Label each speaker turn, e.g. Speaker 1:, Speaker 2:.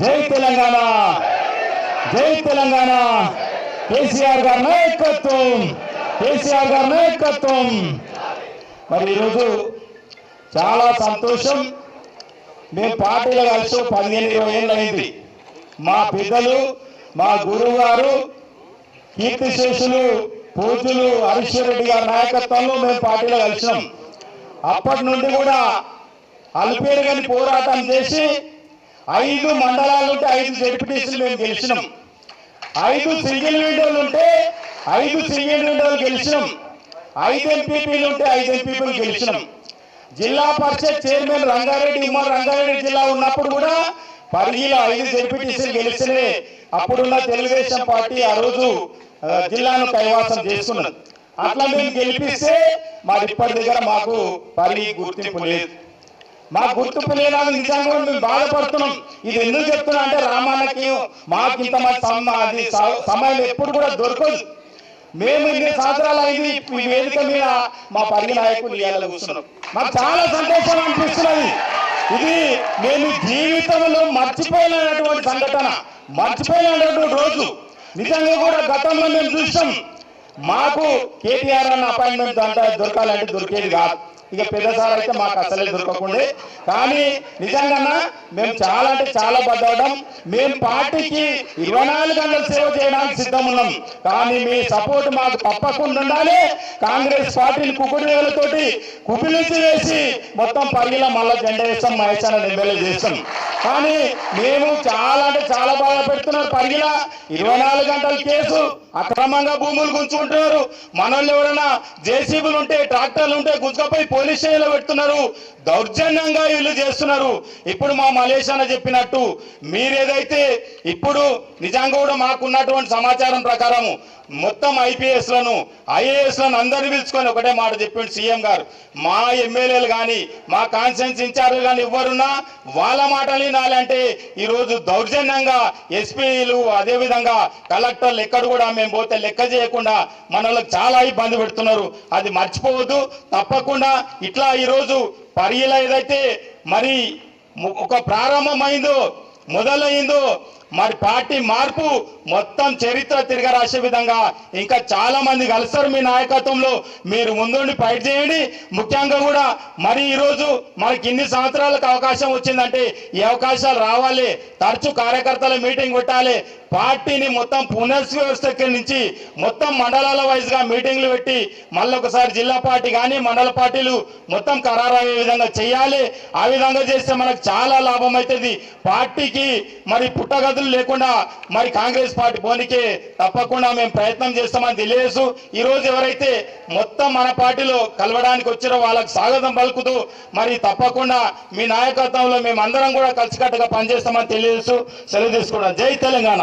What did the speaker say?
Speaker 1: జై తెలంగాణ! జై తెలంగాణ! కేసీఆర్ గారి నాయకత్వం! కేసీఆర్ గారి నాయకత్వం! మరి ఈరోజు చాలా సంతోషం. మేము పార్టీలో కలిసి పదిహేను ఇరవై ఏళ్ళు అయింది. మా పెద్దలు మా గురువు గారు కీర్తిశేషులు పూజలు హరీశ్వరరెడ్డి గారి నాయకత్వంలో మేము పార్టీలో కలిసినాం. అప్పటి నుండి కూడా అల్పేరుగని పోరాటం చేసి ఐదు మండలాలు ఉంటే ఐదు జడ్పీటీసీలు మేము గెలిచినాం. ఐదు సింగిల్ విండోలు ఉంటే ఐదు సింగిల్ విండోలు గెలిచినాం. ఐదు ఎంపీపీలు ఉంటే ఐదు ఎంపీపీలు గెలిచినాం. జిల్లా పరిషత్ చైర్మన్ రంగారెడ్డి ఉమర్ రంగారెడ్డి జిల్లా ఉన్నప్పుడు కూడా పరిగిలో ఐదు జడ్పీటీసీలు గెలిచినే అప్పుడున్న తెలుగుదేశం పార్టీ ఆ రోజు జిల్లాను కైవాసం చేసుకున్నది. అట్లా మేము గెలిపిస్తే మాది ఇప్పటి దగ్గర మాకు పరిగి గుర్తింపు లేదు. మా గుర్తింపు లేదని నిజంగా మేము బాధపడుతున్నాం. ఇది ఎందుకు చెప్తున్నా అంటే రామాన్నకి మాకు ఇంత మంది అది సమయం ఎప్పుడు కూడా దొరకదు. మేము ఇన్ని సంవత్సరాలు అయింది ఈ వేదిక మీద మా పరిగి నాయకులు ఇవాళ కూర్చున్నాం. మాకు చాలా సంతోషం అనిపిస్తున్నది. ఇది మేము జీవితంలో మర్చిపోయినటువంటి సంఘటన. మర్చిపోయినటువంటి రోజు. నిజంగా కూడా గతంలో మేము చూసాం. మాకు కేటీఆర్ అన్న అపాయింట్మెంట్ అంటే దొరకాలంటే దొరికేది కాదు. ఇక పెద్దసారి అయితే మాకు అసలే దొరకకుండే. కానీ నిజంగా మేము చాలా అంటే చాలా బద్దవడం మేము పార్టీకి ఇరవై నాలుగు గంటలు సేవ చేయడానికి సిద్ధం ఉన్నాం. కానీ మీ సపోర్ట్ మాకు తప్పకుండా ఉండాలి. కాంగ్రెస్ పార్టీని కుకుడుతోటి కుపిలించి వేసి మొత్తం పరిగిలో మళ్ళా జెండా వేస్తాం మహేశాన్ని ఎమ్మెల్యే చేస్తాం. కానీ మేము చాలా అంటే చాలా బాగా పెడుతున్నారు పరిగిలా ఇరవై నాలుగు గంటల కేసు అక్రమంగా భూములు గుంజుకుంటున్నారు. మనల్ని ఎవరైనా జేసీబీలు ఉంటే ట్రాక్టర్లు ఉంటే గుంజుకపోయి పోలీస్ స్టేషన్లో పెడుతున్నారు. దౌర్జన్యంగా వీళ్ళు చేస్తున్నారు. ఇప్పుడు మా మలేషియాలో చెప్పినట్టు మీరేదైతే ఇప్పుడు నిజంగా కూడా మాకున్నటువంటి సమాచారం ప్రకారము మొత్తం ఐపీఎస్లను లను ఐఏఎస్లను అందరిని పిలుచుకొని ఒకటే మాట చెప్పిండు సీఎం గారు. మా ఎమ్మెల్యేలు కానీ మా కాన్స్టిట్యూన్స్ ఇన్ఛార్జ్ కానీ ఎవరున్నా వాళ్ళ మాటలు వినాలంటే ఈరోజు దౌర్జన్యంగా ఎస్పీలు అదేవిధంగా కలెక్టర్లు ఎక్కడ కూడా మేము పోతే లెక్క చేయకుండా మనల్ని చాలా ఇబ్బంది పెడుతున్నారు. అది మర్చిపోవద్దు. తప్పకుండా ఇట్లా ఈరోజు పర్యలు ఏదైతే మరి ఒక ప్రారంభమైందో మొదలైందో మరి పార్టీ మార్పు మొత్తం చరిత్ర తిరగరాసే విధంగా ఇంకా చాలా మంది కలుస్తారు మీ నాయకత్వంలో. మీరు ముందుండి ఫైట్ చేయండి. ముఖ్యంగా కూడా మరి ఈరోజు మనకి ఇన్ని సంవత్సరాలకు అవకాశం వచ్చిందంటే ఈ అవకాశాలు రావాలి. తరచు కార్యకర్తల మీటింగ్ పెట్టాలి. పార్టీని మొత్తం పునర్వ్యవస్థ నుంచి మొత్తం మండలాల వైజ్గా మీటింగ్లు పెట్టి మళ్ళీ ఒకసారి జిల్లా పార్టీ కానీ మండల పార్టీలు మొత్తం ఖరారయ్యే విధంగా చేయాలి. ఆ విధంగా చేస్తే మనకు చాలా లాభం అవుతుంది. పార్టీకి మరి పుట్టగదు. పుట్టగదులు లేకుండా మరి కాంగ్రెస్ పార్టీ పోనీకే తప్పకుండా మేము ప్రయత్నం చేస్తామని తెలియజేస్తూ ఈ రోజు ఎవరైతే మొత్తం మన పార్టీలో కలవడానికి వచ్చారో వాళ్ళకి స్వాగతం పలుకుతూ మరి తప్పకుండా మీ నాయకత్వంలో మేము అందరం కూడా కలిసికట్టుగా పనిచేస్తామని తెలియజేస్తూ సెలవు తీసుకోవడం జై తెలంగాణ.